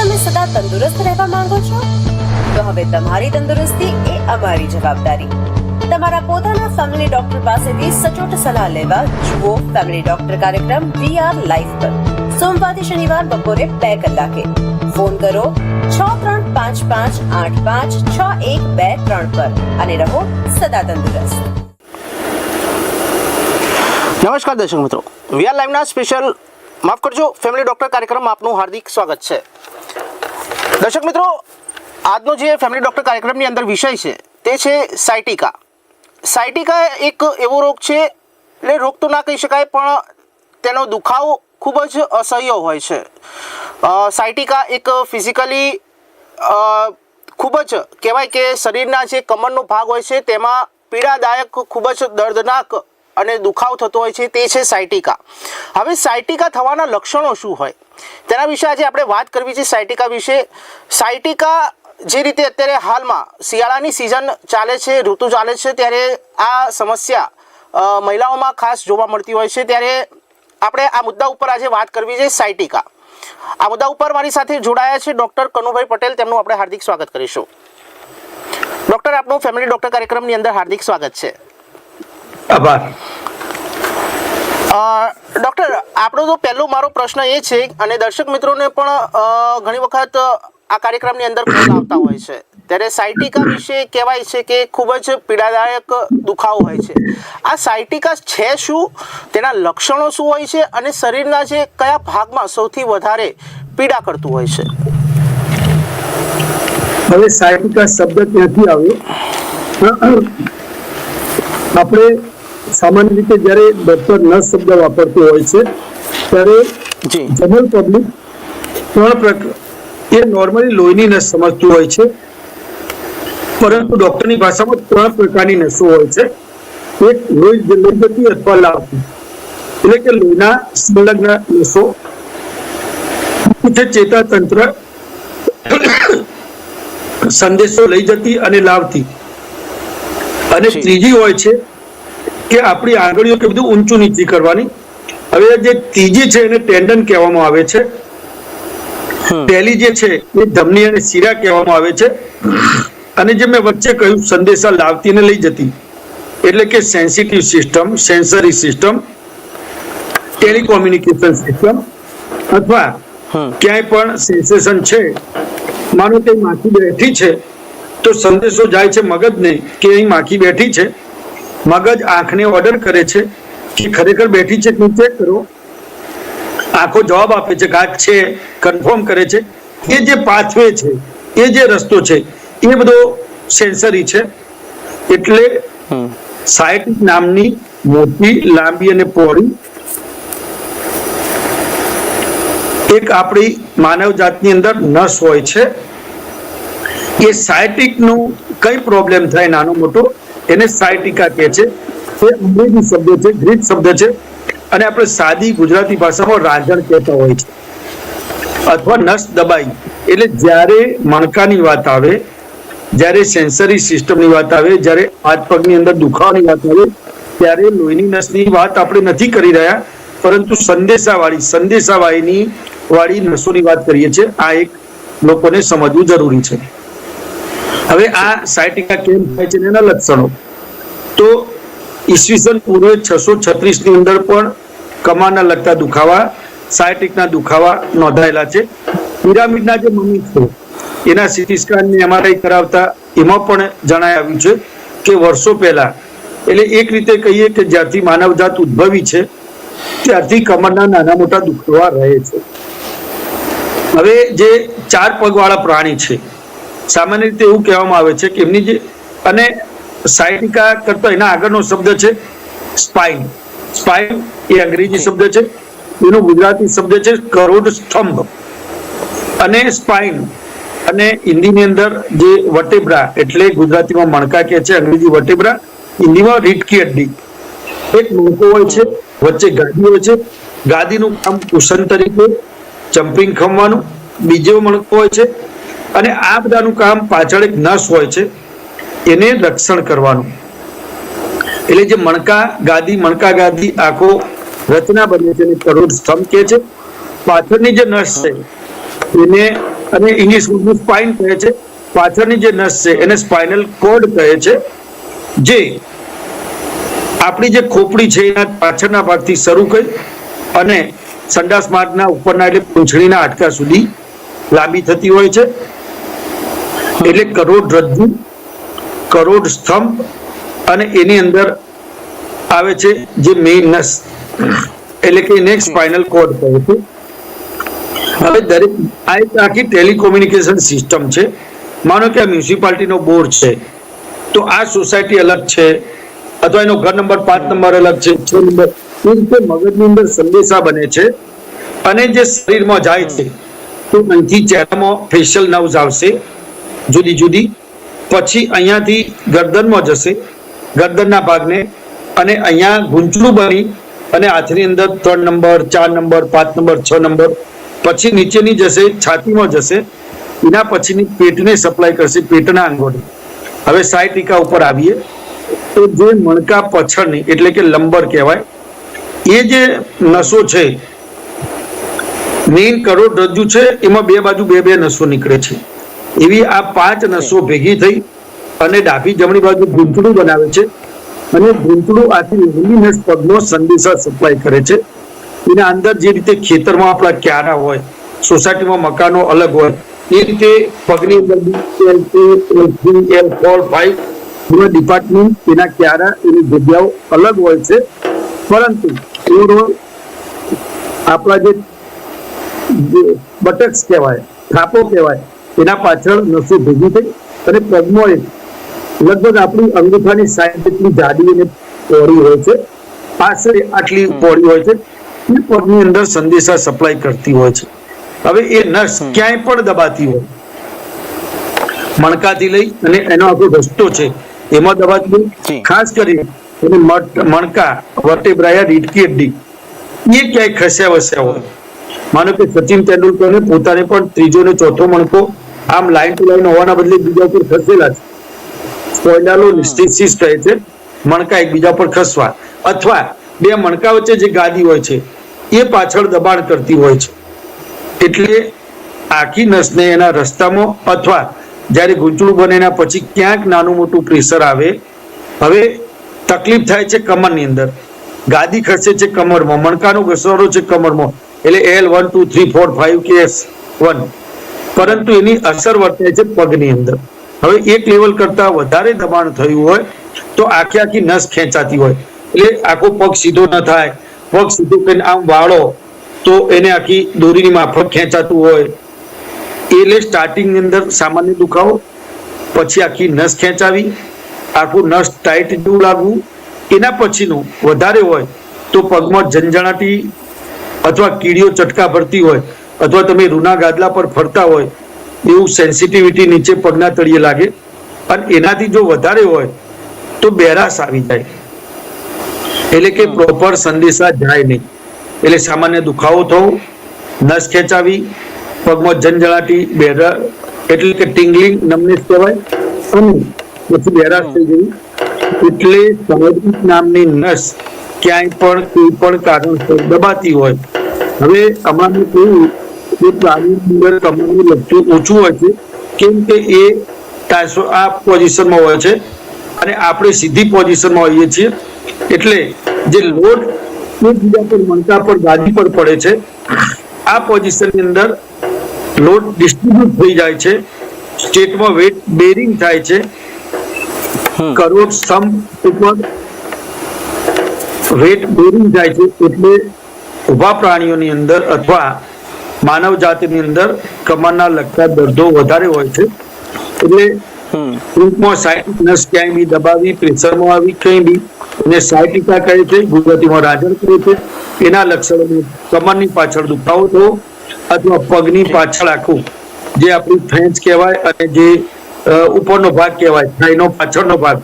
તમે સદા તંદુરસ્ત રહેવા માંગો છો? તો હવે તમારી તંદુરસ્તી એ અમારી જવાબદારી. તમારા પોતાના ફેમિલી ડોક્ટર પાસેથી સચોટ સલાહ લેવા જુઓ ફેમિલી ડોક્ટર કાર્યક્રમ વી આર લાઈફ પર. સોમવારથી શનિવાર બપોરે બે કલાકે. ફોન કરો છ ત્રણ પાંચ પાંચ આઠ પાંચ છ એક બે ત્રણ પર અને રહો સદા તંદુરસ્ત. નમસ્કાર દર્શક મિત્રો. વીઆર લાઈવના સ્પેશિયલ માફ કરજો ફેમિલી ડોક્ટર કાર્યક્રમમાં આપનું હાર્દિક સ્વાગત છે. દર્શક મિત્રો, આજનો જે ફેમિલી ડોક્ટર કાર્યક્રમની અંદર વિષય છે, તે છે સાયટિકા. સાયટિકા એક એવો રોગ છે, એટલે રોગ તો ના કહી શકાય, પણ તેનો દુખાવો ખૂબ જ અસહ્ય હોય છે. સાયટિકા એક ફિઝિકલી ખૂબ જ કહેવાય કે શરીરના જે કમરનો ભાગ હોય છે, તેમાં પીડાદાયક, ખૂબ જ દર્દનાક અને દુખાવ થતો હોય છે તે છે સાયટિકા. હવે સાયટિકા થવાના લક્ષણો શું હોય? તેના વિશે આજે આપણે વાત કરવી છે સાયટિકા વિશે. સાયટિકા જે રીતે અત્યારે હાલમાં શિયાળાની સિઝન ચાલે છે, ઋતુ ચાલે છે, ત્યારે આ સમસ્યા મહિલાઓમાં ખાસ જોવા મળતી હોય છે. ત્યારે આપણે આ મુદ્દા ઉપર આજે વાત કરવી છે સાયટિકા. આ મુદ્દા ઉપર મારી સાથે જોડાયા છે ડૉક્ટર કનુભાઈ પટેલ. તેમનું આપણે હાર્દિક સ્વાગત કરીશું. ડૉક્ટર, આપનું ફેમિલી ડૉક્ટર કાર્યક્રમની અંદર હાર્દિક સ્વાગત છે. આભાર. અ, ડૉક્ટર આપણો તો પહેલો મારો પ્રશ્ન એ છે અને દર્શક મિત્રોને પણ અ, ઘણી વખત આ કાર્યક્રમની અંદર આવતા હોય છે. ત્યારે સાયટિકા વિશે કહેવાય છે કે ખૂબ જ પીડાદાયક દુખાવો હોય છે. આ સાયટિકા છે શું? તેના લક્ષણો શું હોય છે? અને શરીરના જે કયા ભાગમાં સૌથી વધારે પીડા કરતું હોય છે? હવે સાયટિકા શબ્દ ક્યાંથી આવ્યો. આપણે સામાન્ય રીતે જ્યારે ડોક્ટર નર્સ શબ્દ વાપરતો હોય છે ત્યારે જનરલ પબ્લિક ત્રણ પ્રકાર એ નોર્મલી લોહીની નસ સમજતું હોય છે પરંતુ ડોક્ટરની ભાષામાં ત્રણ પ્રકારની નસો હોય છે. એક લોહી લોહી જતી અથવા લાવતી એટલે કે લોહીના સંલગ્ન નસો. ચેતાતંત્ર સંદેશો લઈ જતી અને લાવતી અને ત્રીજી હોય છે કે આપણી આંગળીઓ કે બધું ઊંચું નીચી કરવાની. હવે જે ત્રીજી છે એને ટેન્ડન કહેવામાં આવે છે. પહેલી જે છે એ ધમની અને શીરા કહેવામાં આવે છે. અને જે મેં વચ્ચે કહ્યું સંદેશા લાવતી ને લઈ જતી એટલે કે sensitive system sensory system telecommunication system અથવા ક્યાંય પણ સેન્સેશન છે માનો કે માખી બેઠી છે તો સંદેશો જાય છે મગજને કે અહીં માખી બેઠી છે મગજ આંખને ઓર્ડર કરે છે કે ખરેખર બેઠી છે કે ચેક કરો. આંખો જવાબ આપે છે કે છે કન્ફર્મ કરે છે. એ જે પાથવે છે એ જે રસ્તો છે એ બધો સેન્સરી છે. એટલે સાઇટ નામની મોટી લાંબી અને પહોળી એક આપણી માનવ જાતની અંદર નસ હોય છે. એ સાયટિકનું કઈ પ્રોબ્લેમ થાય? નાનો મોટો એને સાયટિકા કહે છે. એ અંગ્રેજી શબ્દ છે, ગ્રીક શબ્દ છે. અને આપણે સાદી ગુજરાતી ભાષામાં રાંધણ કહેતા હોય છે. અથવા નસ દબાઈ. એટલે જ્યારે મણકાની વાત આવે, જ્યારે સેન્સરી સિસ્ટમની વાત આવે, જ્યારે હાથ પગની અંદર દુખાવાની વાત આવે, ત્યારે લોહીની નસની વાત આપણે નથી કરી રહ્યા, પરંતુ સંદેશાવાળી સંદેશાવાળીની વાળી નસોની વાત કરીએ છીએ. આ એક લોકોને સમજવું જરૂરી છે. હવે આ સાયટિકા કેમ થાય છે એના લક્ષણો. તો ઈસવીસન પૂર્વે છસો છત્રીસની અંદર પણ કમાના લગતા દુખાવા સાયટિકના દુખાવા નોંધાયેલા છે. પિરામિડના જે મમી છે, એના સિટી સ્કેન ને એમઆરઆઈ કરાવતા એમાં પણ જણાય આવ્યું છે કે વર્ષો પહેલા, એટલે એક રીતે કહીએ કે જ્યારથી માનવજાત ઉદ્ભવી છે, ત્યારથી કમરના નાના મોટા દુખાવા રહે છે. હવે જે ચાર પગવાળા પ્રાણી છે સામાન્ય રીતે એવું કહેવામાં આવે છે કે એમની જે અને સાયટિકા કરતા એના આગળનો શબ્દ છે સ્પાઇન. સ્પાઇન એ અંગ્રેજી શબ્દ છે. એનો ગુજરાતી શબ્દ છે કરોડ સ્તંભ. અને સ્પાઇન અને હિન્દીની અંદર જે વટેબ્રા એટલે ગુજરાતીમાં મણકા કહે છે અંગ્રેજી વટેબ્રા હિન્દીમાં રીટકી અડ્ડી. એક મોકો હોય છે વચ્ચે ગાદી હોય છે. ગાદીનું કામ કુશન તરીકે જમ્પિંગ ખમવાનું. બીજો મણકો હોય છે અને આ બધાનું કામ પાછળ એક નસ હોય છે, એને રક્ષણ કરવાનું. એટલે જે મણકા ગાદી મણકા ગાદી આખો રચના બને છે કરોડ સ્તંભ કે છે, પાછળની જે નસ છે, એને અને ઇંગ્લિશ સ્પાઇન કહે છે, પાછળની જે નસ છે, એને સ્પાઇનલ કોડ કહે છે, જે આપણી જે ખોપડી છે, એના પાછળના ભાગથી શરૂ કરી અને સંડાસ માર્ગના ઉપરના એટલે પૂંછડીના હાડકા સુધી લાંબી થતી હોય છે. એટલે કરોડ રજ્જુ, કરોડ સ્તંભ અને એની અંદર આવે છે જે મેઇન નસ. એટલે કે એને સ્પાઇનલ કોર્ડ કહે છે. હવે દરેક, આ એક આખી ટેલિકોમ્યુનિકેશન સિસ્ટમ છે. માનો કે આ મ્યુનિસિપાલિટીનો બોર્ડ છે. તો આ સોસાયટી અલગ છે. અથવા એનો ઘર નંબર પાંચ નંબર અલગ છે, છ નંબર એ રીતે મગજની અંદર સંદેશા બને છે. અને જે શરીરમાં જાય છે, તો અહીંથી ચહેરામાં ફેશિયલ નર્વ્સ આવશે. જુદી જુદી. પછી અહીંયાથી ગરદનમાં જશે. ગરદનના ભાગને અને અહીંયા ગૂંચળું બની અને હાથની અંદર ત્રણ નંબર, ચાર નંબર, પાંચ નંબર, છ નંબર. પછી નીચેની જશે, છાતીમાં જશે. એના પછીની પેટને સપ્લાય કરશે પેટના અંગોને હવે સાઈ ટીકા ઉપર આવીએ. તો જે મણકા પછળની, એટલે કે લંબર કહેવાય, એ જે નસો છે, મેઇન કરોડરજ્જુ છે, એમાં બે બાજુ બે બે નસો નીકળે છે. એવી આ પાંચ નસો ભેગી થઈ અને ડાબી જમણી બાજુ ગૂંચડું બનાવે છે અને ગૂંચડું આથી લીલી પગનો સંદેશા સપ્લાય કરે છે. એના અંદર જે રીતે ખેતરમાં આપણા ક્યારા હોય, સોસાયટીમાં મકાનો અલગ હોય, એ રીતે પગની અંદર L two L three L four five બધા ડિપાર્ટમેન્ટ એના ક્યારા, એની જગ્યાઓ અલગ હોય છે. પરંતુ ઓવરઓલ આપણા જે બટક્સ કહેવાય, થાપો કહેવાય એના પાછળ નસો ભેગી થઈ અને પગમાં લગભગ આપણી અંગૂઠાની સાઈડ જેટલી જાડી અને પહોળી હોય છે પાછળ આટલી પહોળી હોય છે એ પગની અંદર સંદેશા સપ્લાય કરતી હોય છે. હવે એ નસ ક્યાંય પણ દબાતી હોય. મણકાથી લઈ અને એનો આખો રસ્તો છે એમાં દબાતી હોય. ખાસ કરી મટ- મણકા વર્ટેબ્રાયા રીટકી હડ્ડી એ ક્યાંય ખસ્યા વસ્યા હોય. માનો કે સચિન તેંડુલકરને પોતાને પણ ત્રીજો ને ચોથો મણકો આમ લાઈન ટુ લાઈન હોવાના બદલે બીજા ઉપર ખસેલા છે. સ્પોઇલાલો નિશ્ચિત કહે છે. મણકા એકબીજા પર ખસવા. અથવા બે મણકા વચ્ચે જે ગાદી હોય છે, એ પાછળ દબાણ કરતી હોય છે. એટલે આખી નસને એના રસ્તામાં અથવા જ્યારે ગૂંચળું બને એના પછી ક્યાંક નાનું મોટું પ્રેશર આવે. હવે તકલીફ થાય છે કમરની અંદર. ગાદી ખસે છે કમરમાં, મણકાનો ઘસારો છે કમરમાં. એટલે L one two three four five કે એસ વન પરંતુ એની અસર વર્તાય છે પગની અંદર. હવે એક લેવલ કરતા વધારે દબાણ થયું હોય, તો આખી આખી નસ ખેંચાતી હોય. એટલે આખો પગ સીધો ન થાય. પગ સીધો કરીને આમ વાળો, તો એને આખી દોરીની માફક ખેંચાતું હોય. એટલે સ્ટાર્ટિંગ અંદર સામાન્ય દુખાવો, પછી આખી નસ ખેંચાવી, આખું નસ ટાઈટ જેવું લાગવું. એના પછીનું વધારે હોય, તો પગમાં ઝંઝણાટી અથવા કીડીઓ ચટકા ભરતી હોય અથવા તમે રૂના ગાદલા પર ફરતા હોય એવું સેન્સિટિવિટી નીચે પગના તળિયે લાગે. અને એનાથી જો વધારે હોય તો બેરાસ આવી જાય. એટલે કે પ્રોપર સંદેશા જાય નહીં. એટલે સામાન્ય દુખાવો થવો નસ ખેંચાવી પગમાં જંજળાટી બેરા એટલે કે ટિંગલિંગ નમનેસ કહેવાય. અને પછી બેરાસ થઈ ગઈ એટલે સંવેદિત નામની નસ ક્યાંય પણ કોઈ પણ કારણસર દબાતી હોય. હવે અમારે કહ્યું કે પ્રાણીની અંદર કમરનું લક્ષણ ઓછું હોય છે. કેમ કે એ ટાઈસો આ પોઝિશનમાં હોય છે અને આપણે સીધી પોઝિશનમાં હોઈએ છીએ. એટલે જે લોડ એકબીજા પર મણકા પર ગાદી પર પડે છે. આ પોઝિશનની અંદર લોડ ડિસ્ટ્રીબ્યુટ થઈ જાય છે. સ્ટેટમાં વેટ બેરિંગ થાય છે. કરોડ સ્તંભ ઉપર વેટ બેરિંગ જાય છે એટલે ઊભા પ્રાણીઓની અંદર અથવા માનવ જાતિની અંદર કમરના લગતા દર્દો વધારે હોય છે. એટલે ટૂંકમાં નસ ક્યાંય બી દબાવી પ્રેશરમાં આવી કંઈ બી. એને સાયટિકા કહે છે ગુજરાતીમાં રાજણ કહે છે. એના લક્ષણો કમરની પાછળ દુખાવો થવો અથવા પગની પાછળ આખું જે આપણી ફ્રેન્ચ કહેવાય અને જે ઉપરનો ભાગ કહેવાય થાઈનો પાછળનો ભાગ.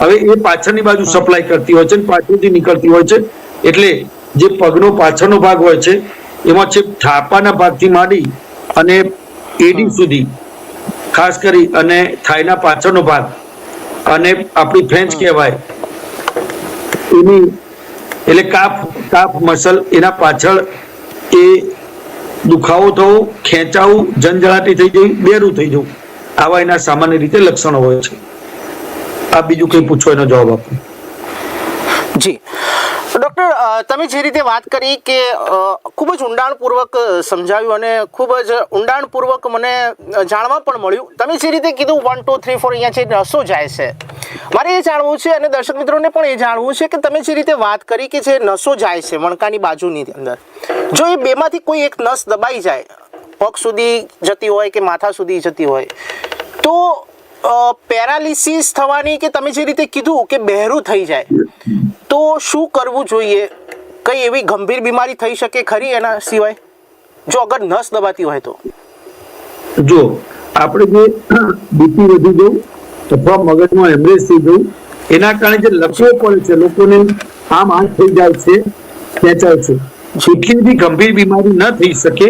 હવે એ પાછળની બાજુ સપ્લાય કરતી હોય છે અને પાછળથી નીકળતી હોય છે એટલે જે પગનો પાછળનો ભાગ હોય છે એમાં છે થાપાના ભાગથી માંડી અને એડી સુધી ખાસ કરી અને થાયના પાછળનો ભાગ અને આપણી ફ્રેન્ચ કહેવાય. એની એટલે કાફ કાફ મસલ એના પાછળ એ દુખાવો થવો ખેંચાવું જનજળાટી થઈ જવી બેરું થઈ જવું આવા એના સામાન્ય રીતે લક્ષણો હોય છે. આ બીજું કંઈ પૂછો એનો જવાબ આપો. જી. ડૉક્ટર તમે જે રીતે વાત કરી કે ખૂબ જ ઊંડાણપૂર્વક સમજાવ્યું અને ખૂબ જ ઊંડાણપૂર્વક મને જાણવા પણ મળ્યું. તમે જે રીતે કીધું વન ટુ થ્રી ફોર અહીંયા જે નસો જાય છે. મારે એ જાણવું છે અને દર્શક મિત્રોને પણ એ જાણવું છે કે તમે જે રીતે વાત કરી કે જે નસો જાય છે મણકાની બાજુની અંદર. જો એ બેમાંથી કોઈ એક નસ દબાઈ જાય, પગ સુધી જતી હોય કે માથા સુધી જતી હોય, તો પેરાલિસિસ થવાની કે તમે જે રીતે કીધું કે બહેરું થઈ જાય તો શું કરવું જોઈએ? કઈ એવી ગંભીર બીમારી થઈ શકે ખરી એના સિવાય? જો અગર નસ દબાતી હોય તો. જો આપણે જે બીપી વધી ગયું અથવા મગજમાં એમરેજ થઈ ગયું એના કારણે જે લક્ષણો પડે છે લોકોને આમ આંખ થઈ જાય છે ખેંચાય છે. જેટલી બી ગંભીર બીમારી ન થઈ શકે.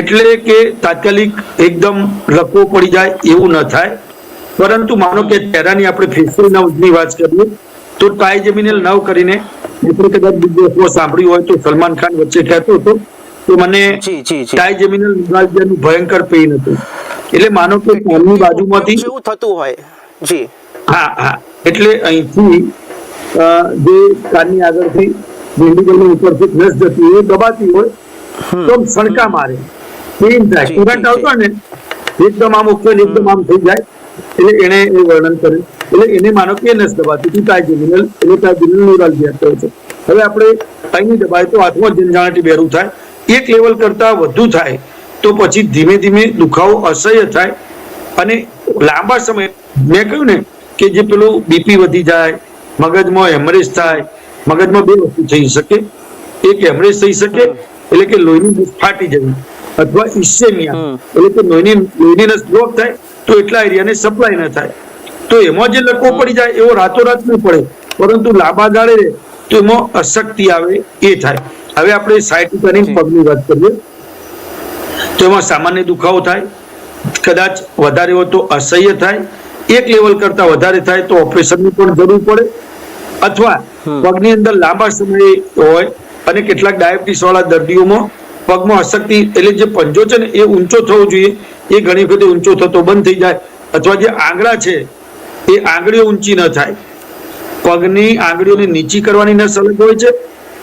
એટલે કે તાત્કાલિક એકદમ લકવો પડી જાય એવું ન થાય. પરંતુ માનો કે ચહેરાની આપણે ફેશિયલ નવની વાત કરીએ તો ટાઈ જમીને નવ કરીને આપણે કદાચ બીજો સાંભળ્યું હોય તો સલમાન ખાન વચ્ચે કહેતો હતો તો મને ટાઈ જમીનલ જી. ભયંકર પેઇન હતું. એટલે માનો કે કાનની બાજુમાંથી એવું થતું હોય જી. હા હા. એટલે અહીંથી જે કાનની આગળથી વેન્ટિકલની ઉપરથી નસ જતી હોય દબાતી હોય તો સણકા મારે. પેઇન થાય. કરંટ આવતો ને એકદમ આમ ઉકેલ એકદમ આમ થઈ જાય એટલે એને એ વર્ણન કર્યું. એટલે એને માનો કે નસ દબાતી હતી. ટ્રાઇજેમિનલ એટલે ટ્રાઇજેમિનલ ન્યુરાલ્જિયા કહે છે હવે આપણે અહીંની દબાય તો હાથમાં જનજાણટી બેરું થાય. એક લેવલ કરતા વધુ થાય તો પછી ધીમે ધીમે દુખાવો અસહ્ય થાય. અને લાંબા સમય મેં કહ્યું ને કે જે પેલું બીપી વધી જાય મગજમાં હેમરેજ થાય મગજમાં બે વસ્તુ થઈ શકે. એક હેમરેજ થઈ શકે એટલે કે લોહીની ફાટી જવી. અથવા ઇસ્સેમિયા એટલે કે લોહીની લોહીની બ્લોક થાય તો એટલા એરિયાને સપ્લાય ન થાય. તો એમાં જે લકવો પડી જાય એવો રાતોરાત ન પડે. પરંતુ લાંબા ગાળે રહે તો એમાં અશક્તિ આવે એ થાય. હવે આપણે સાયટિકાની. પગની વાત કરીએ. તો એમાં સામાન્ય દુખાવો થાય કદાચ વધારે હોય તો અસહ્ય થાય એક લેવલ કરતા વધારે થાય તો ઓપરેશનની પણ જરૂર પડે. અથવા પગની અંદર લાંબા સમય હોય અને કેટલાક ડાયાબિટીસ વાળા દર્દીઓમાં પગમાં અશક્તિ એટલે જે પંજો છે ને એ ઊંચો થવો જોઈએ. એ ઘણી વખતે ઊંચો થતો બંધ થઈ જાય. અથવા જે આંગળા છે એ આંગળીઓ ઊંચી ન થાય. પગની આંગળીઓને નીચી કરવાની નસ અલગ હોય છે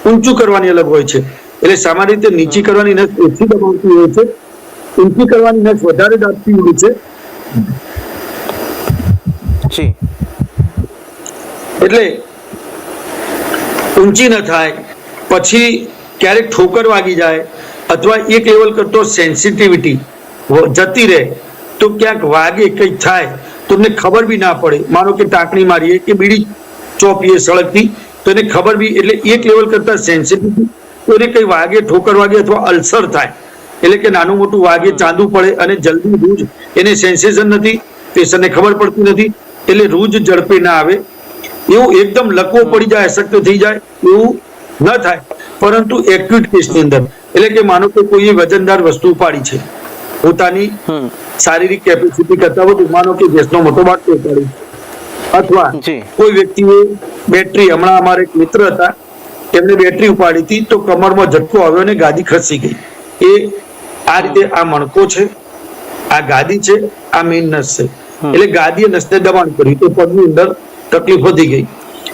ઊંચું કરવાની અલગ હોય છે. એટલે સામાન્ય રીતે નીચી કરવાની નસ ઓછી દબાવતી હોય છે. ઊંચી કરવાની નસ વધારે દાબતી હોય છે. જી. એટલે ઊંચી ન થાય. પછી ક્યારેક ઠોકર વાગી જાય. અથવા એક લેવલ કરતો સેન્સિટિવિટી જતી રહે તો ક્યાંક વાગે કંઈક થાય તો એમને ખબર બી ના પડે. માનો કે ટાંકણી મારીએ કે બીડી ચોપીએ સળગતી તો એને ખબર બી એટલે એક લેવલ કરતા સેન્સિટિવિટી તો એને કંઈ વાગે ઠોકર વાગે અથવા અલ્સર થાય એટલે કે નાનું મોટું વાગે ચાંદુ પડે અને જલ્દી રૂજ એને સેન્સેશન નથી પેશન્ટને ખબર પડતી નથી એટલે રૂજ ઝડપે ના આવે. એવું એકદમ લકવો પડી જાય અશક્ત થઈ જાય એવું ન થાય. પરંતુ એક્યુટ કેસની અંદર એટલે કે માનો કે કોઈએ વજનદાર વસ્તુ ઉપાડી છે. પોતાની શારીરિક કેપેસિટી કરતા વધુ માનો કે ગેસનો મોટો બાટલો ઉપાડી અથવા કોઈ વ્યક્તિએ બેટરી હમણાં અમારે એક મિત્ર હતા એમને બેટરી ઉપાડી હતી તો કમરમાં ઝટકો આવ્યો અને ગાદી ખસી ગઈ. એ આ રીતે આ મણકો છે આ ગાદી છે આ મેઇન નસ છે. એટલે ગાદીએ નસને દબાણ કર્યું તો પગની અંદર તકલીફ વધી ગઈ.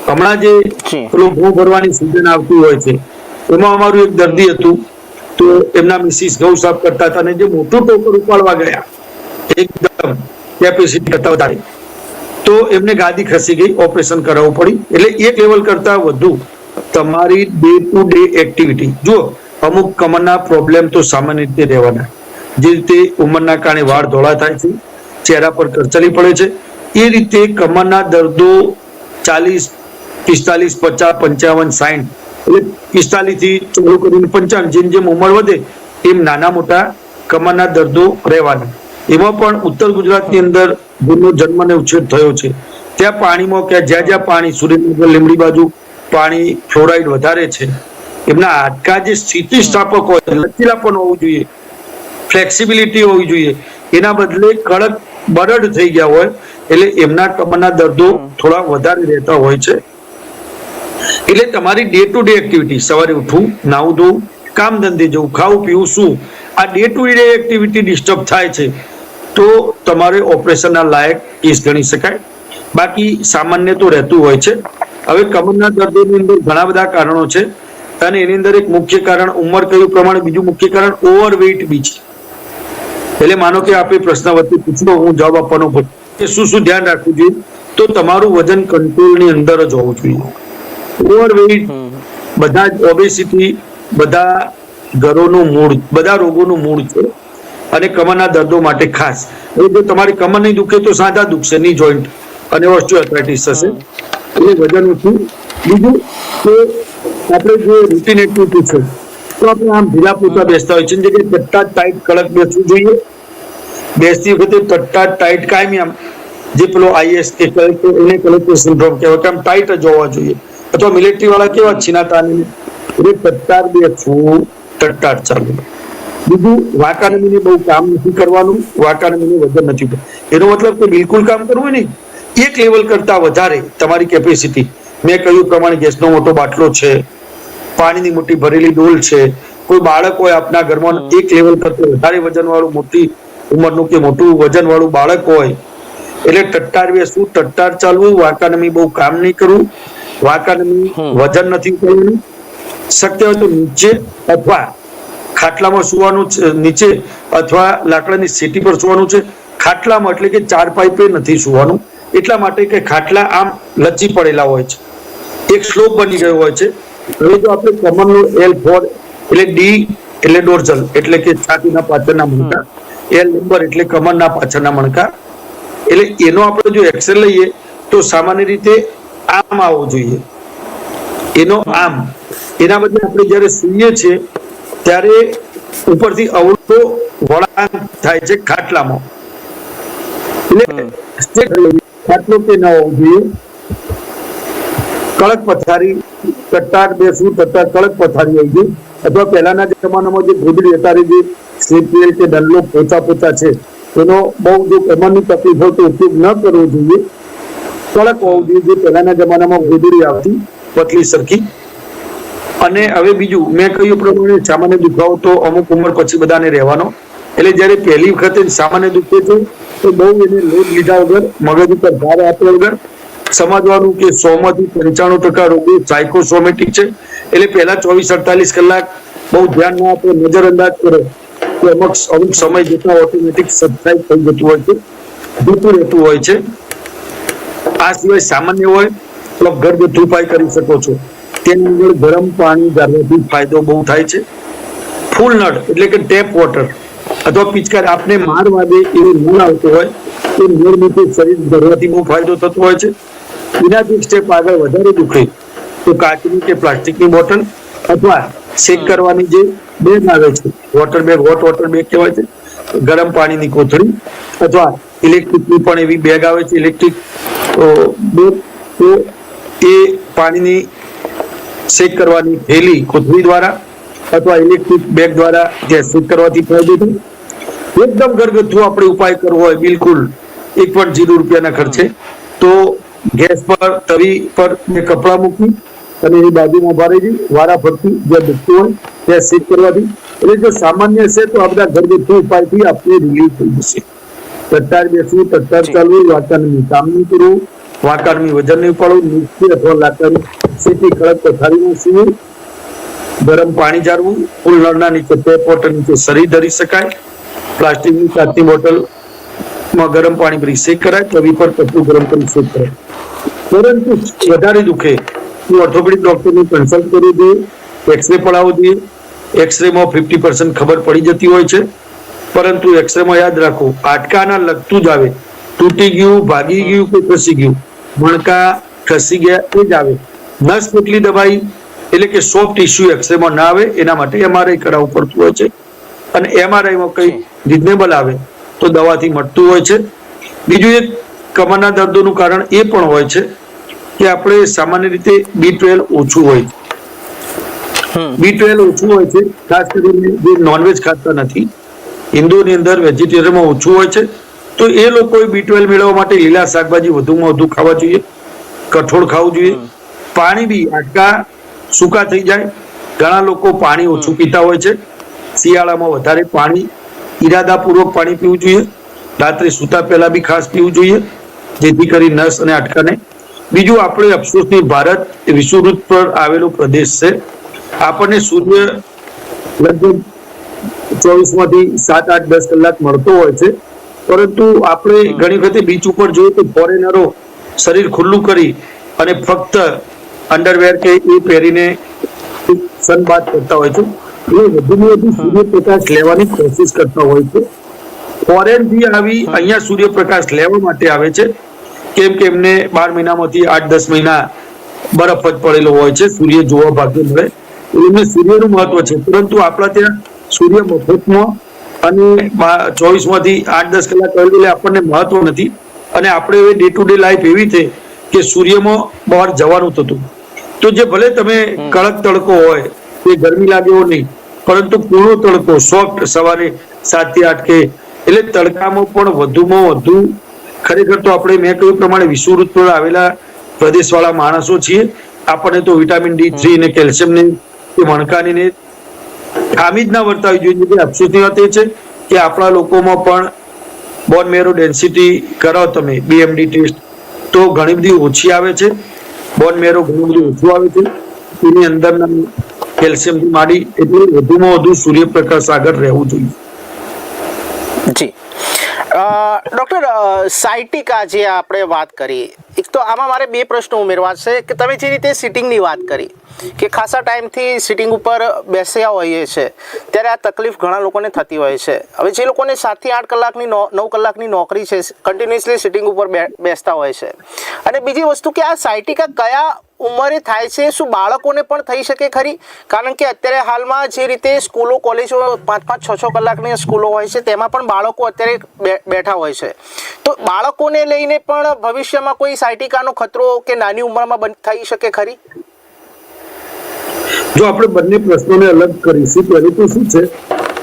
હમણાં જે જી. પેલું ભૂ ભરવાની સિઝન આવતી હોય છે એમાં અમારું એક દર્દી હતું તો એમના મિસિસ ઘઉં સાફ કરતા હતા અને જે મોટું ટોકર ઉપાડવા ગયા, એકદમ કેપેસિટી કરતા વધારે તો એમને ગાદી ખસી ગઈ ઓપરેશન કરાવવું પડી. એટલે એક લેવલ કરતા વધુ તમારી ડે ટુ ડે એક્ટિવિટી જુઓ, અમુક કમરના પ્રોબ્લેમ તો સામાન્ય રીતે રહેવાના. જે રીતે ઉંમરના કારણે વાળ ધોળા થાય છે, ચહેરા પર કરચલી પડે છે, એ રીતે કમરના દર્દો ચાલીસ, પિસ્તાલીસ, પચાસ, પંચાવન સાઠ એટલે પિસ્તાલીસથી ચાલુ કરીને પંચાવન જેમ જેમ ઉંમર વધે એમ નાના મોટા કમરના દર્દો રહેવાના. એમાં પણ ઉત્તર ગુજરાતની અંદર જેમનો જન્મ અને ઉછેર થયો છે. ત્યાં પાણીમાં કે જ્યાં જ્યાં પાણી સુરેન્દ્રનગર લીમડી બાજુ પાણી ફ્લોરાઇડ વધારે છે. એમના હાડકા જે સ્થિતિસ્થાપક હોય લચીલા પણ હોવું જોઈએ ફ્લેક્સિબિલિટી હોવી જોઈએ એના બદલે કડક બરડ થઈ ગયા હોય એટલે એમના કમરના દર્દો થોડા વધારે રહેતા હોય છે. એટલે તમારી ડે ટુ ડે એક્ટિવિટી સવારે ઉઠવું નાવું ધોવું કામ ધંધે જવું, ખાવું, પીવું, શું, આ day to day activity disturb થાય છે, તો તમારે ઓપરેશનના લાયક કેસ ગણી શકાય. બાકી સામાન્ય તો રહેતું હોય છે. હવે કમરના દર્દોની અંદર ઘણા બધા કારણો છે અને એની અંદર એક મુખ્ય કારણ, ઉંમર કયું પ્રમાણે, બીજું મુખ્ય કારણ ઓવરવેઇટ બી છે. એટલે માનો કે આપે પ્રશ્ન વચ્ચે પૂછ્યો, હું જવાબ આપવાનો કે શું શું ધ્યાન રાખવું જોઈએ? તો તમારું વજન કંટ્રોલની અંદર જ હોવું જોઈએ. ઓવરવેઇટ બધા જ ઓબેસિટી બધા ઘરોનું મૂળ બધા રોગોનું મૂળ છે અને કમરના દર્દો માટે ખાસ. હવે જો તમારી કમર નહીં દુખે તો સાંધા દુખશે ની જોઈન્ટ અને ઓસ્ટિયોઆર્થ્રાઇટિસ થશે. એટલે વજન ઓછું બીજું કે આપણે જે રૂટીન એક્ટિવિટી છે. તો આપણે આમ ઢીલા પૂરતા બેસતા હોય છે. જે કે ટટ્ટા ટાઈટ કડક બેસવું જોઈએ. બેસતી વખતે ટટ્ટા ટાઈટ કાયમી આમ. જે પેલો આઈએસ કે કલેક્ટર એને કલેક્ટર સિન્ડ્રોમ કહેવાય. કે આમ ટાઈટ જ હોવા જોઈએ. અથવા મિલિટરી વાળા કેવા છીનાતા એટલે બે છું ટટ્ટાર ચાલુ. બીજું વાકાનમીને બહુ કામ નથી કરવાનું વાકાનમીને વજન નથી એનો મતલબ કે બિલકુલ કામ કરવું નહીં એક લેવલ કરતા વધારે તમારી કેપેસિટી મેં કહ્યું પ્રમાણે ગેસનો મોટો બાટલો છે પાણીની મોટી ભરેલી ડોલ છે. કોઈ બાળક હોય આપના ઘરમાં એક લેવલ કરતા વધારે વજન વાળું મોટી ઉંમરનું કે મોટું વજન વાળું બાળક હોય. એટલે ટટ્ટાર બેસવું ટટ્ટાર ચાલવું વાકાનમી બહુ કામ નહીં કરવું. વાકાનમી વજન નથી ઉપાડવાનું શક્ય હોય તો નીચે અથવા ખાટલામાં સુવાનું નીચે અથવા લાકડાની સીટી પર સુવાનું છે. ખાટલામાં એટલે કે ચાર પાઇપે નથી સુવાનું. એટલા માટે કે ખાટલા આમ લચી પડેલા હોય છે. એક સ્લોપ બની ગયો હોય છે. હવે જો આપણે કમરનો એલ ફોર એટલે ડી એટલે ડોર્જલ એટલે કે છાતીના પાછળના મણકા એલ નંબર એટલે કમરના પાછળના મણકા, એટલે એનો આપણે જો એક્સરે લઈએ, તો સામાન્ય રીતે આમ આવવું જોઈએ. એનો આમ. એના બદલે આપણે જ્યારે સૂઈએ છીએ ત્યારે ઉપરથી અવળો વળાંક થાય છે ખાટલામાં. એટલે ખાટલો કે ન હોવું જોઈએ. કડક પથારી કટ્ટાર બેસવું કટ્ટાર કડક પથારી હોય છે. અથવા પહેલાના જમાનામાં જે ગોદડી અત્યારે જે સ્લીપવેલ કે પોતા પોતા છે એનો બહુ જો તકલીફ હોય તો ઉપયોગ ન કરવો જોઈએ. કડક હોવું જે પહેલાના જમાનામાં ગોદડી આવતી, પતલી સરખી. અને હવે બીજું, મેં કહ્યું પ્રમાણે સામાન્ય દુખાવો તો અમુક ઉંમર પછી બધાને રહેવાનો. એટલે જ્યારે પહેલી વખતે સામાન્ય દુખે છે, તો બહુ એને લોડ લીધા વગર, મગજ ઉપર ભાર આપ્યા વગર, સમજવાનું કે સો માંથી પંચાણું ટકા રોગો સાયકોસોમેટિક છે. એટલે પહેલા ચોવીસ અડતાલીસ કલાક બહુ ધ્યાન ના આપો, નજરઅંદાજ કરે. અમુક અમુક સમય જતા ઓટોમેટિક સબસાઇડ થઈ જતું હોય છે. જતું રહેતું હોય છે. આ સિવાય સામાન્ય હોય તો ઘરગથ્થુ ઉપાય કરી શકો છો. તેની અંદર ગરમ પાણી ગાળવાથી ફાયદો બહુ થાય છે. ફૂલ નળ એટલે કે ટેપ વોટર અથવા પિચકાર આપને માર વાગે એવો મૂળ આવતો હોય એ નળ શરીર ભરવાથી બહુ ફાયદો થતો હોય છે. એનાથી સ્ટેપ આગળ વધારે દુખે તો કાચની કે પ્લાસ્ટિકની બોટલ અથવા શેક કરવાની જે બેગ આવે છે water bag hot water bag કહેવાય છે ગરમ પાણીની કોથળી અથવા ઇલેક્ટ્રિકની પણ એવી બેગ આવે છે ઇલેક્ટ્રિક તો એ પાણીની શેક કરવાની હેલી કોથળી દ્વારા અથવા ઇલેક્ટ્રિક બેગ દ્વારા જે શેક કરવાથી ફાયદો થાય. એકદમ ઘરગથ્થુ આપણે ઉપાય કરવો હોય, બિલકુલ એક પણ જીરો રૂપિયાના ખર્ચે. તો ગેસ પર તવી પર મેં કપડાં મૂકી અને એની બાજુમાં ઊભા રહી વારા ફરતી જે દુખતું હોય ત્યાં શેક કરવાથી. એટલે જો સામાન્ય છે તો આ બધા ઘરગથ્થુ ઉપાયથી આપણે રિલીફ થઈ જશે. ટટ્ટાર બેસવું તત્તાર ચાલવું વાતાવરણની કામ નહીં કરવું વાંકાની વજન નહીં પાડવું નીચે અથવા લાકડાની સીટી કડક પથારીમાં સૂવું ગરમ પાણી જાળવું ફૂલ નળના નીચે ટેપ વોટર નીચે શરીર ધરી શકાય પ્લાસ્ટિકની કાચની બોટલમાં ગરમ પાણી ભરી શેક કરાય તવી પર કપડું ગરમ કરી શેક કરાય. પરંતુ વધારે દુખે તો ઓર્થોપેડિક ડોક્ટરને કન્સલ્ટ કરવું જોઈએ એક્સરે પડાવવો જોઈએ. એક્સરેમાં ફિફ્ટી પર્સન્ટ ખબર પડી જતી હોય છે. પરંતુ એક્સરેમાં યાદ રાખો હાડકાના લગતું જ આવે. તૂટી ગયું ભાગી ગયું કે ખસી ગયું? મણકા ખસી ગયા એ જ આવે. નસ કેટલી દબાઈ? એટલે કે સોફ્ટ ઇશ્યુ એક્સરેમાં ના આવે એના માટે એમઆરઆઈ કરાવવું પડતું હોય છે. અને એમઆરઆઈમાં કંઈ રિઝનેબલ આવે તો દવાથી મટતું હોય છે. બીજું એક કમરના દર્દોનું કારણ એ પણ હોય છે કે આપણે સામાન્ય રીતે બી ટ્વેલ્વ ઓછું હોય બી ટ્વેલ્વ ઓછું હોય છે ખાસ કરીને જે નોનવેજ ખાતા નથી. હિન્દુની અંદર વેજીટેરિયનમાં ઓછું હોય છે તો એ લોકોએ બી ટ્વેલ્વ મેળવવા માટે લીલા શાકભાજી વધુમાં વધુ ખાવા જોઈએ કઠોળ ખાવું જોઈએ. પાણી બી આટકા સૂકા થઈ જાય. ઘણા લોકો પાણી ઓછું પીતા હોય છે. શિયાળામાં વધારે પાણી ઈરાદાપૂર્વક પાણી પીવું જોઈએ. રાત્રે સૂતા પહેલા બી ખાસ પીવું જોઈએ જેથી કરી નસ અને આટકાને. બીજું આપણે અફસોસની ભારત વિષુવૃત પર આવેલો પ્રદેશ છે. આપણને સૂર્ય લગભગ ચોવીસમાંથી સાત આઠ દસ કલાક મળતો હોય છે. પરંતુ આપણે ઘણી વખતે બીચ ઉપર જોઈએ તો ફોરેનરો શરીર ખુલ્લું કરી અને ફક્ત અંડરવેર કે એ પહેરીને સનબાથ કરતા હોય છે. એ વધુને વધુ સૂર્યપ્રકાશ લેવાની કોશિશ કરતા હોય છે. ફોરેનથી આવી અહીંયા સૂર્યપ્રકાશ લેવા માટે આવે છે. કેમ કે એમને બાર મહિનામાંથી આઠ દસ મહિના બરફ જ પડેલો હોય છે. સૂર્ય જોવા ભાગ્ય મળે. એમને સૂર્યનું મહત્વ છે. પરંતુ આપણા ત્યાં સૂર્ય મફતમાં અને ચોવીસમાંથી આઠ દસ કલાક કરેલું એટલે આપણને મહત્વ નથી. અને આપણે હવે ડે ટુ ડે લાઈફ એવી છે કે સૂર્યમાં બહાર જવાનું થતું તો જે ભલે તમે કડક તડકો હોય એ ગરમી લાગે એવો નહીં પરંતુ પૂર્ણ તડકો સોફ્ટ સવારે સાતથી આઠ કે એટલે તડકામાં પણ વધુમાં વધુ ખરેખર તો આપણે મેં કહ્યું પ્રમાણે વિષુવવૃત્ત પર આવેલા પ્રદેશવાળા માણસો છીએ. આપણને તો વિટામિન ડી થ્રી ને કેલ્શિયમ ને મણકાની ને ખામી જ ના વર્તાવી જોઈએ. જે અફસોસની વાત એ છે કે આપણા લોકોમાં પણ બોન મેરો ડેન્સિટી કરાવો તમે બીએમડી ટેસ્ટ તો ઘણી બધી ઓછી આવે છે. બોન મેરો ઘણું બધું ઓછું આવે છે. એની અંદરના કેલ્શિયમ માંડી એટલે વધુમાં વધુ સૂર્યપ્રકાશ આગળ રહેવું જોઈએ. જી. ડૉક્ટર સાયટિકા જે આપણે વાત કરી, એક તો આમાં મારે બે પ્રશ્નો ઉમેરવા છે કે તમે જે રીતે સિટિંગની વાત કરી કે ખાસા ટાઈમથી સિટિંગ ઉપર બેસ્યા હોઈએ છે. ત્યારે આ તકલીફ ઘણા લોકોને થતી હોય છે. હવે જે લોકોને સાતથી આઠ કલાકની નવ કલાકની નોકરી છે કન્ટિન્યુઅસલી સિટિંગ ઉપર બેસતા હોય છે. અને બીજી વસ્તુ કે આ સાયટિકા કયા ઉંમરે થાય છે, શું બાળકોને પણ થઈ શકે ખરી? કારણ કે અત્યારે હાલમાં જે રીતે સ્કૂલો, કોલેજો પાંચ પાંચ, છ છ કલાકની સ્કૂલો હોય છે, તેમાં પણ બાળકો અત્યારે બેઠા હોય છે. તો બાળકોને લઈને પણ ભવિષ્યમાં કોઈ સાયટિકાનો ખતરો કે નાની ઉંમરમાં થઈ શકે ખરી? જો આપણે બંને પ્રશ્નોને અલગ કરીશું પહેલું તો શું છે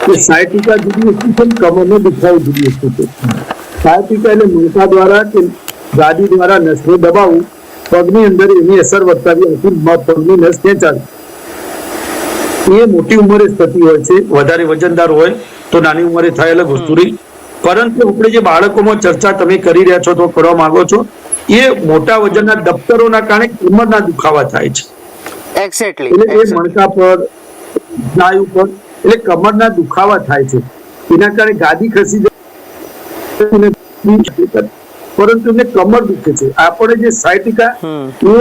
કે સાયટિકા જુદી વસ્તુ છે કમરનો દુખાવો જુદી વસ્તુ સાયટિકા એટલે મણકા દ્વારા કે ગાદી દ્વારા નસને દબાવવું, પગની અંદર એની અસર વર્તાવી આથી પગની નસ ખેંચાવી. એ મોટી ઉંમરે થતી હોય છે, વધારે વજનદાર હોય તો નાની ઉંમરે થાય અલગ વસ્તુ પરંતુ આપણે જે બાળકોમાં ચર્ચા તમે કરી રહ્યા છો તો કરવા માંગો છો, એ મોટા વજનના દફતરોના કારણે કમરના દુખાવા થાય છે. એક્ઝેક્ટલી એટલે એ મણકા પર સ્નાયુ પર એટલે કમરના દુખાવા થાય છે. એના કારણે ગાદી ખસી જાય પરંતુ એને કમર દુખે છે. આપણે જે સાયટિકા એ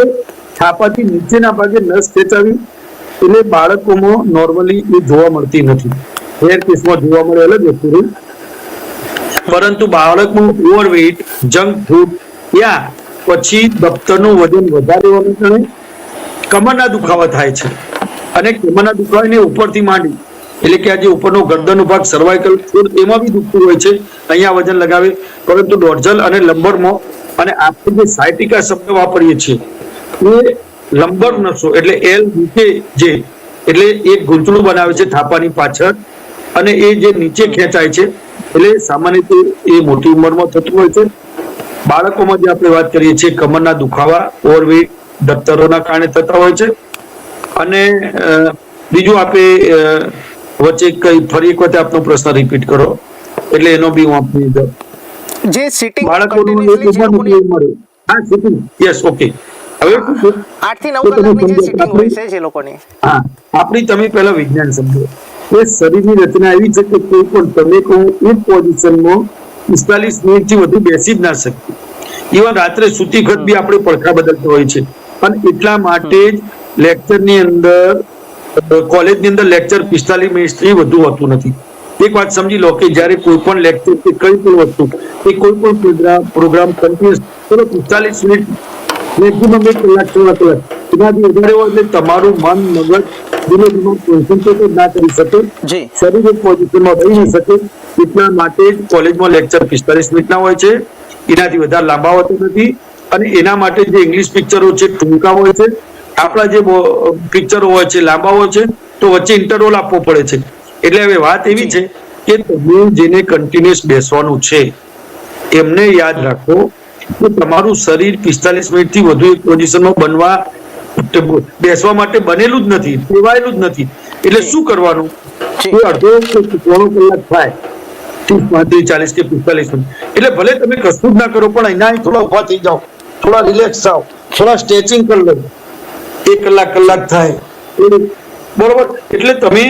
છાપાથી નીચેના ભાગે નસ ખેંચાવી એટલે બાળકોમાં નોર્મલી એ જોવા મળતી નથી. હેર કેસમાં જોવા મળે અલગ વસ્તુ પરંતુ બાળકનું ઓવરવેટ જંક ફૂડ યા પછી દફતરનું વજન વધારે હોવાને કારણે કમરના દુખાવા થાય છે. અને કમરના દુખાવાને ઉપરથી માંડી, એટલે કે આ જે ઉપરનો ગરદનનો ભાગ સર્વાઇકલ એમાં બી દુખતું હોય છે. અહીંયા વજન લગાવે, પરંતુ ડોર્જલ અને લંબરમાં અને આપણે જે સાયટિકા શબ્દ વાપરીએ છીએ, એ લંબર નસો, એટલે એલ નીચે જે, એટલે એક ગૂંચળું બનાવે છે થાપાની પાછળ, અને એ જે નીચે ખેંચાય છે, એટલે સામાન્ય રીતે એ મોટી ઉંમરમાં થતું હોય છે. બાળકોમાં જે આપણે વાત કરીએ છીએ, કમરના દુખાવા, ઓવરવેટ દફતરોના કારણે થતા હોય છે. અને બીજું આપણે વચ્ચે કઈ ફરી એક વખત આપનો પ્રશ્ન રિપીટ કરો. એટલે એનો બી હું આપની જે સિટિંગ બાળકોનું એક ઉંમર મળે. હા સિટિંગ યસ ઓકે હવે આઠથી નવ તમે કલાકની જે સિટિંગ હોય છે જે લોકોની. હા આપણી તમે પહેલા વિજ્ઞાન સમજો. એ શરીરની રચના એવી છે કે કોઈ પણ તમે કહો એક પોઝિશનમાં પિસ્તાલીસ મિનિટથી વધુ બેસી જ ના શકતી. ઇવન રાત્રે સૂતી વખત બી આપણે પડખા બદલતા હોય છે. અને એટલા માટે જ લેક્ચરની અંદર કોલેજની અંદર લેક્ચર પિસ્તાલીસ મિનિટથી વધુ હોતું નથી. એક વાત સમજી લો કે જ્યારે કોઈ પણ લેક્ચર કે કઈ પણ વસ્તુ કે કોઈ પણ પ્રોગ્રામ પ્રોગ્રામ કન્ટિન્યુઅસ ચલો પિસ્તાલીસ મિનિટ મેક્સિમમ એક કલાક ત્રણ કલાક. એનાથી વધારે હોય એટલે તમારું મન મગજ ધીમે ધીમે કોન્સન્ટ્રેટ ના કરી શકે. શરીર એક પોઝિશનમાં રહી ન શકે. એટલા માટે જ કોલેજમાં લેક્ચર પિસ્તાલીસ મિનિટના હોય છે. એનાથી વધારે લાંબા હોતા નથી. અને એના માટે જે ઇંગ્લિશ પિક્ચરો છે ટૂંકા હોય છે આપણા જે પિક્ચરો હોય છે લાંબા હોય છે તો વચ્ચે ઇન્ટરવલ આપવો પડે છે. એટલે હવે વાત એવી છે કે તમે જેને કન્ટિન્યુઅસ બેસવાનું છે એમને યાદ રાખો કે તમારું શરીર પિસ્તાલીસ મિનિટથી વધુ એક પોઝિશનમાં બનવા બેસવા માટે બનેલું જ નથી ટેવાયેલું જ નથી. એટલે શું કરવાનું. અડધો પોણો કલાક થાય ત્રીસ પાંત્રીસ ચાલીસ કે પિસ્તાલીસ મિનિટ. એટલે ભલે તમે કશું જ ના કરો પણ અહીંયા અહીં થોડા ઊભા થઈ જાઓ. થોડા રિલેક્સ થાવ થોડા સ્ટ્રેચિંગ કરી લો. એક કલાક કલાક થાય. બરોબર એટલે તમે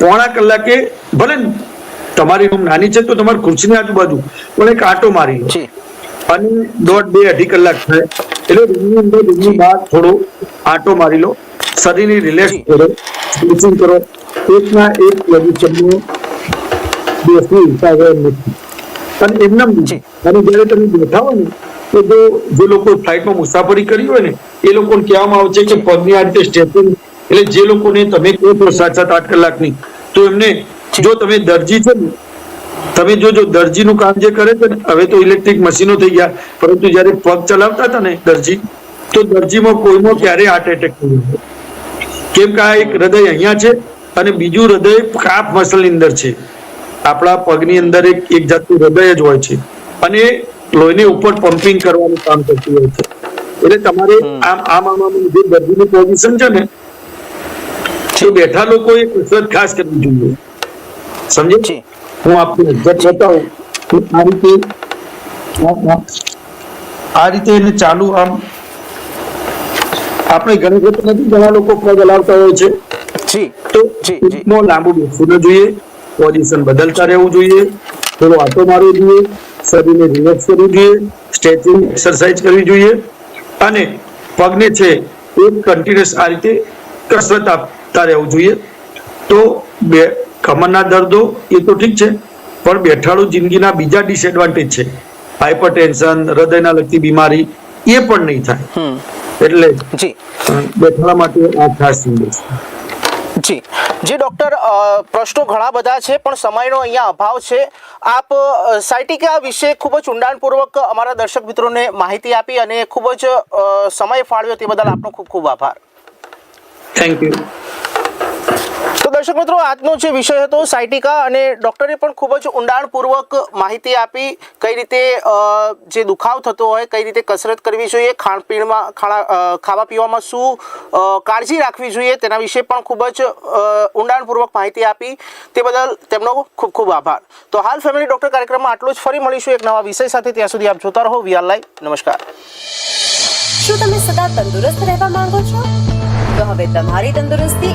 પોણા કલાકે ભલે તમારી રૂમ નાની છે તો તમારી ખુરશીની આજુબાજુ પણ એક આંટો મારી લો. અને દોઢ બે અઢી કલાક થાય. એટલે રૂમની અંદર રૂમની બહાર થોડો આંટો મારી લો. શરીરની રિલેક્સ કરો સ્ટ્રેચિંગ કરો. એકના એક પોઝિશનમાં બેસવું હિસાબે નથી. અને એમનેમ નહીં. અને જ્યારે તમે બેઠા હોય ને તો જો જે લોકો ફ્લાઇટમાં મુસાફરી કરી હોય ને, એ લોકોને કહેવામાં આવે છે કે પગની આ રીતે સ્ટેપિંગ એટલે જે લોકોને તમે કહો છો સાત સાત આઠ કલાકની, તો એમને જો તમે દરજી છે ને, તમે જો જો દરજીનું કામ જે કરે છે ને, હવે તો ઇલેક્ટ્રિક મશીનો થઈ ગયા, પરંતુ જ્યારે પગ ચલાવતા હતા ને દરજી, તો દરજીમાં કોઈમાં ક્યારેય હાર્ટ એટેક થયો. કેમ કે આ એક હૃદય અહીંયા છે અને બીજું હૃદય કાપ મસલની અંદર છે આપણા પગની અંદર એક એક જાતનું હૃદય જ હોય છે અને લોહીને ઉપર પમ્પિંગ કરવાનું કામ કરતી હોય છે. એટલે તમારે આમ આમ આમ જે દર્દીની પોઝિશન છે ને જે. બેઠા લોકોએ કસરત ખાસ કરવી જોઈએ. સમજે છે હું આપને એક્ઝેક્ટ બતાવું. તો આ રીતે આ- રીતે એને ચાલુ આમ આપણે ઘણી વખત નથી ઘણા લોકો પગ હલાવતા હોય છે. જી. તો. લાંબુ બેસવું જોઈએ. પોઝિશન બદલતા રહેવું જોઈએ. થોડો આટો મારવો જોઈએ. શરીરને રિલેક્સ કરવું જોઈએ સ્ટ્રેચિંગ એક્સરસાઇઝ કરવી જોઈએ. અને પગને છે એ કન્ટિન્યુઅસ આ રીતે કસરત આપતા રહેવું જોઈએ. તો બે કમરના દર્દો એ તો ઠીક છે પણ બેઠાડું જિંદગીના બીજા ડિસએડવાન્ટેજ છે. હાઇપર ટેન્શન હૃદયના લગતી બીમારી એ પણ નહીં થાય. એટલે બેઠાડા માટે આ ખાસ સંદેશ. જી. જી ડૉક્ટર પ્રશ્નો ઘણા બધા છે, પણ સમયનો અહીંયા અભાવ છે. આપ સાયટિકા વિશે ખૂબ જ ઊંડાણપૂર્વક અમારા દર્શક મિત્રોને માહિતી આપી અને ખૂબ જ સમય ફાળવ્યો તે બદલ આપનો ખૂબ ખૂબ આભાર. થેન્ક યુ તો દર્શક મિત્રો, આજનો જે વિષય હતો, સાયટિકા અને ડૉક્ટરે પણ ખૂબ જ ઊંડાણપૂર્વક માહિતી આપી. કઈ રીતે જે દુખાવ થતો હોય, કઈ રીતે કસરત કરવી જોઈએ ખાણપીણમાં ખાણા ખાવા પીવામાં શું કાળજી રાખવી જોઈએ, તેના વિશે પણ ખૂબ જ ઊંડાણપૂર્વક માહિતી આપી. તે બદલ તેમનો ખૂબ ખૂબ આભાર. તો હાલ ફેમિલી ડૉક્ટર કાર્યક્રમમાં આટલું જ ફરી મળીશું એક નવા વિષય સાથે. ત્યાં સુધી આપ જોતા રહો. VR live. નમસ્કાર. શું તમે સદા તંદુરસ્ત રહેવા માંગો છો? તો હવે તમારી તંદુરસ્તી